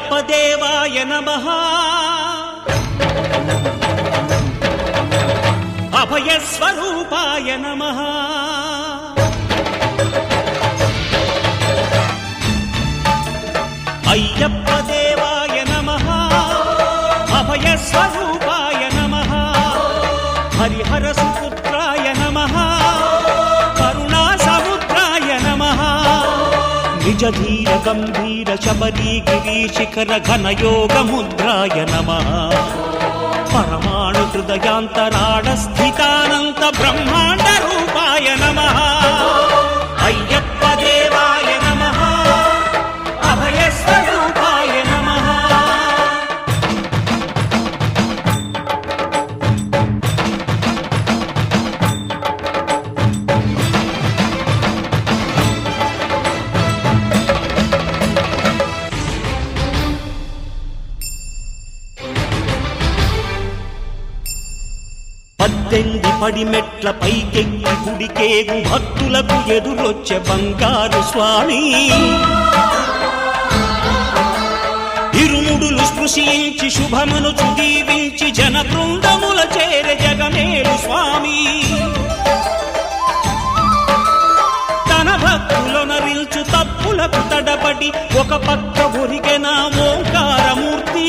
అప్పదేవాయ నమ. అభయస్వరూపాయ నమ. అయ్యప్పదేవాయ నమ. అభయస్వరూపాయ నమ. హరిహర సుపుత్ర నిజ గంభీర శబరీ గిరి శిఖర ఘన యోగ ముద్రాయ నమ. పరమాణు హృదయాంతరాడ స్థితానంత బ్రహ్మాండ రూపాయ నమ. పడి మెట్ల పైకెక్కి గుడికేగు భక్తులకు ఎదురొచ్చే బంగారు స్వామి. ఇరుముడులు స్పృశించి శుభమును దీవించి జన బృందముల చేరే జగమేలు స్వామి. తన భక్తులొనరిల్చు తప్పులకు తడబడి ఒక పక్క ఒరిగెన ఓంకారమూర్తి.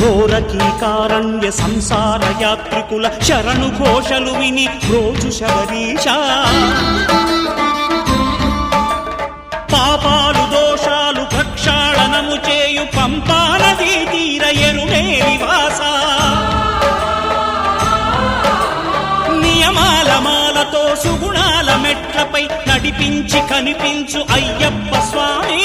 ఘోరకీకారణ్య సంసార యాత్రికుల శరణు ఘోషలు విని రోజు శబరీష. పాపాలు దోషాలు ప్రక్షాళనము చేయు పంపానదీ తీర ఎరుమే నివాస. నియమాల మాలతో సుగుణాల మెట్లపై నడిపించి కనిపించు అయ్యప్ప స్వామి.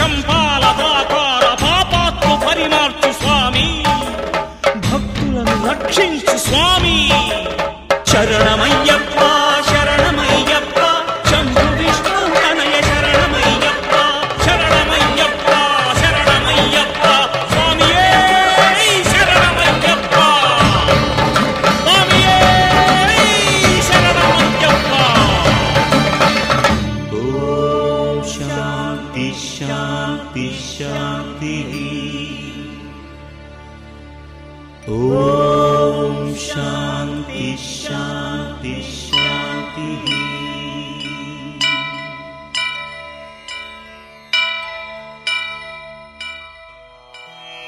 శంపాల దాకార పాపాత్ము పరిమార్చు స్వామి. భక్తులను రక్షించు స్వామి.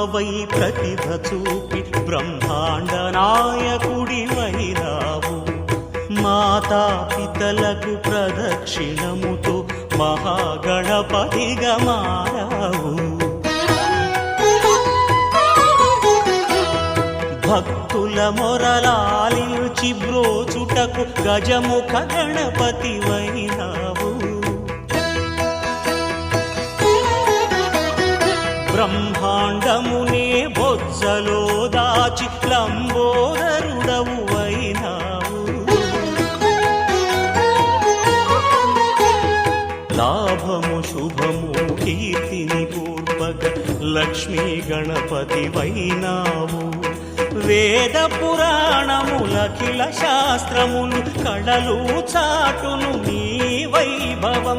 బొమ్మవై ప్రతిభ చూపి బ్రహ్మాండ నాయకుడి వైరావు. మాతా పితలకు ప్రదక్షిణముతో మహాగణపతిగా మారావు. భక్తుల మొరలాలించి బ్రోచుటకు గజముఖ గణపతి బ్రహ్మాండమునే బొజ్జలో దాచి లంబోదరుడవు అయినావు లాభము శుభము కీర్తిని పూర్వక లక్ష్మీ గణపతి వైనావు వేద పురాణములఖిల శాస్త్రములు కళలు చాటును నీ వైభవం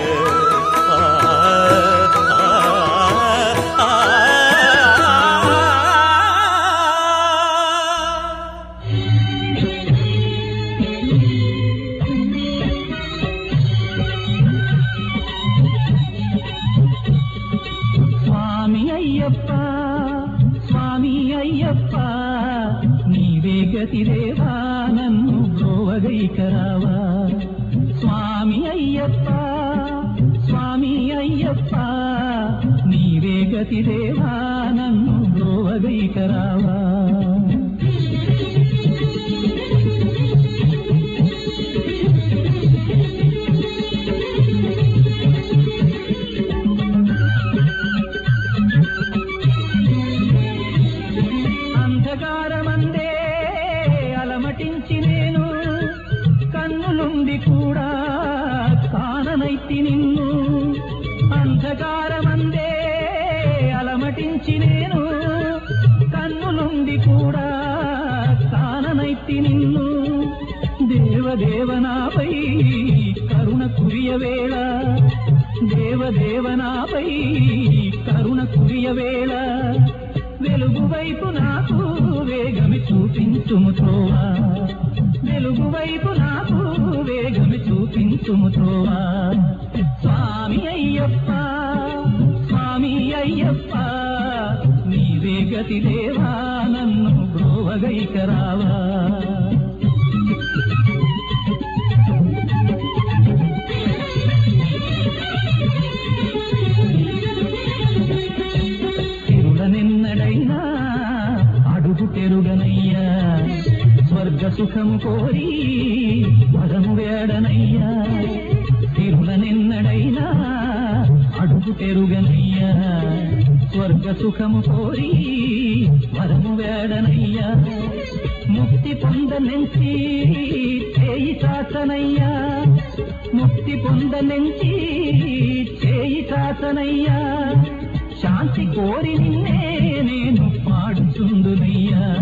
ಕಣ್ಣುಲುಂಡಿ ಕೂಡ ಕಾಣನೈತಿ ನಿನ್ನು ಅಂಧಕಾರವಂದೇ ಅಲಮಟಿಂಚಿ ನೇನು ಕಣ್ಣುಲುಂಡಿ కూడా కాననైతి నిన్ను. దేవదేవనాపై కరుణ కురియ వేళ. దేవదేవనాపై కరుణ కురియ వేళ. వెలుగు వైపు నాకు వేగమి చూపించుము త్రోవా. చూపించుము త్రోవా స్వామి అయ్యప్ప స్వామి అయ్యప్ప నీవే గతి దేవా నన్ను బ్రోవగైకరావా తిరులనెన్నడైనా అడుగు తెరుగనయ్యా స్వర్గ సుఖం కోరి సుఖము కోరి వరము వేడనయ్యా. ముక్తి పొందనెంచి చేయి చాచనయ్యా. ముక్తి పొందనెంచి చేయి చాచనయ్యా. శాంతి కోరి నిన్నే నేను పాడుతుందునయ్యా.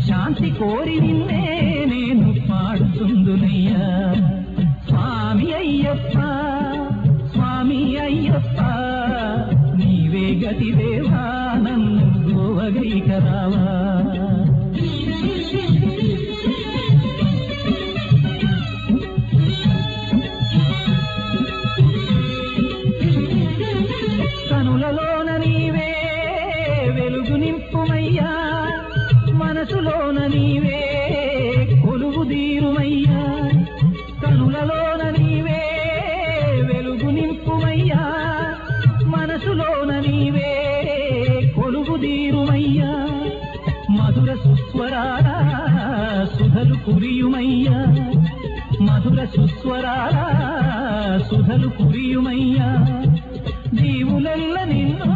శాంతి కోరి నిన్నే నేను పాడుతుందునయ్యా. స్వామి అయ్యప్ప కురియుమయ్యా జీవులెల్ల నిన్ను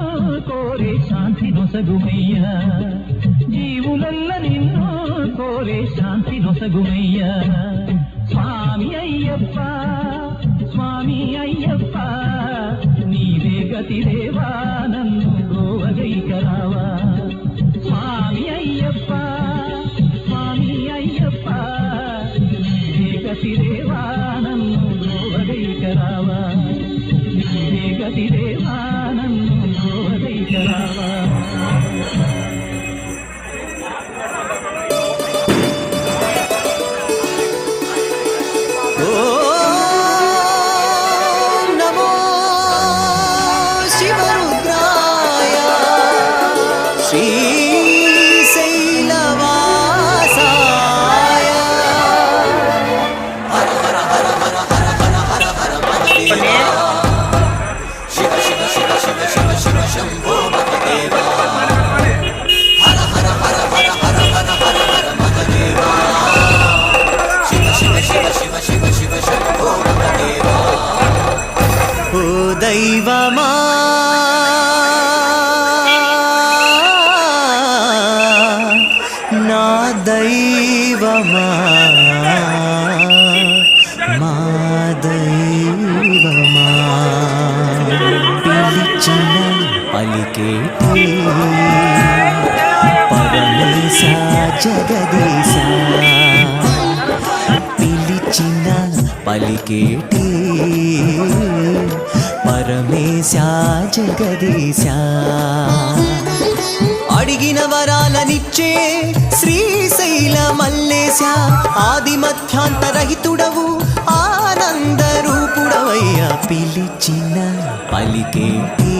కోరే శాంతి నొసగుమయ్యా. జీవులెల్ల నిన్ను కోరే శాంతి జగదీశ. పిలిచిన పలికేటి పరమేశ జగదీశ. అడిగిన వరాలనిచ్చే శ్రీశైల మల్లేశ ఆది మధ్యాంతరహితుడవు ఆనంద రూపుడవయ్యా. పిలిచిన పలికేటి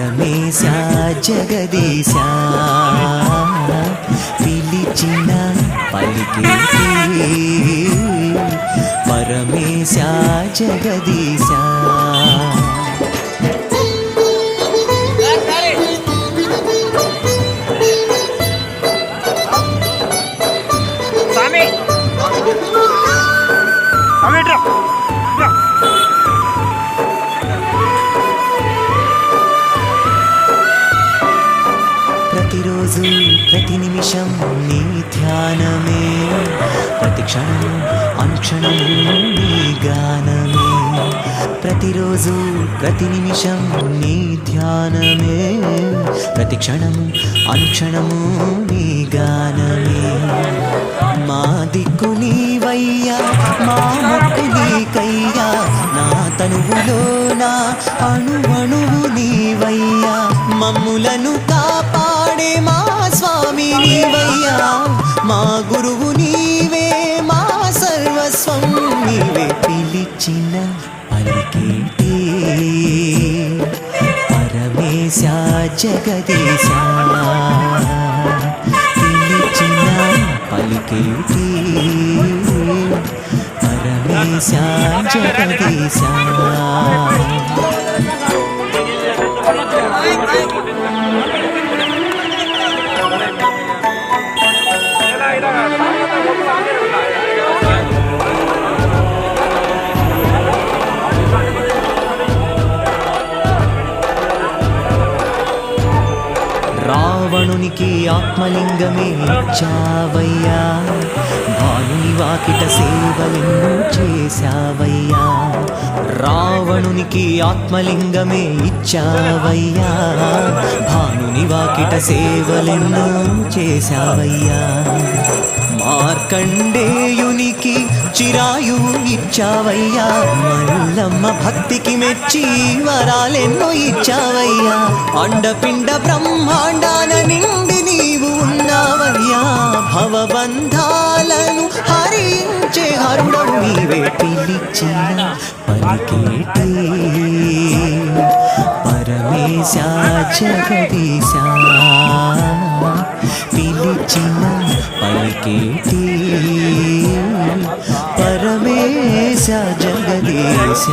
పరమేశ జగదీశ. పిలిచిన పలికేటి పరమేశ జగదీశ. నిమిషం నీ ధ్యానమే. ప్రతి క్షణము అనుక్షణము నీ గానమే. మా దిక్కు నీవయ్యా మా ముక్కు నీకయ్యా నా తనువులో నా అణు అణువు నీవయ్యా. మమ్ములను కాపాడే మా స్వామి నీవయ్యా. జగదీశ పిలిచిన పలికేటి పరమేశ జగదీశ. రావణునికి ఆత్మలింగమే ఇచ్చావయ్యా. భానుని వాకిట సేవలెన్నో చేశావయ్యా. రావణునికి ఆత్మలింగమే ఇచ్చావయ్యా. భానుని వాకిట సేవలెన్నో చేశావయ్యా. మార్కండేయునికి చిరాయు ఇచ్చావయ్యా మల్లమ్మ భక్తికి మెచ్చి వరాలెన్నో ఇచ్చావయ్యా. అండపిండ బ్రహ్మాండాన్ని భవ్యా భవబంధాలను హరించే హరుడవు నీవే పిలిచిన పలికేటే పరమేశ జగదీశ పిలిచిన పలికేటే పరమేశ జగదీశ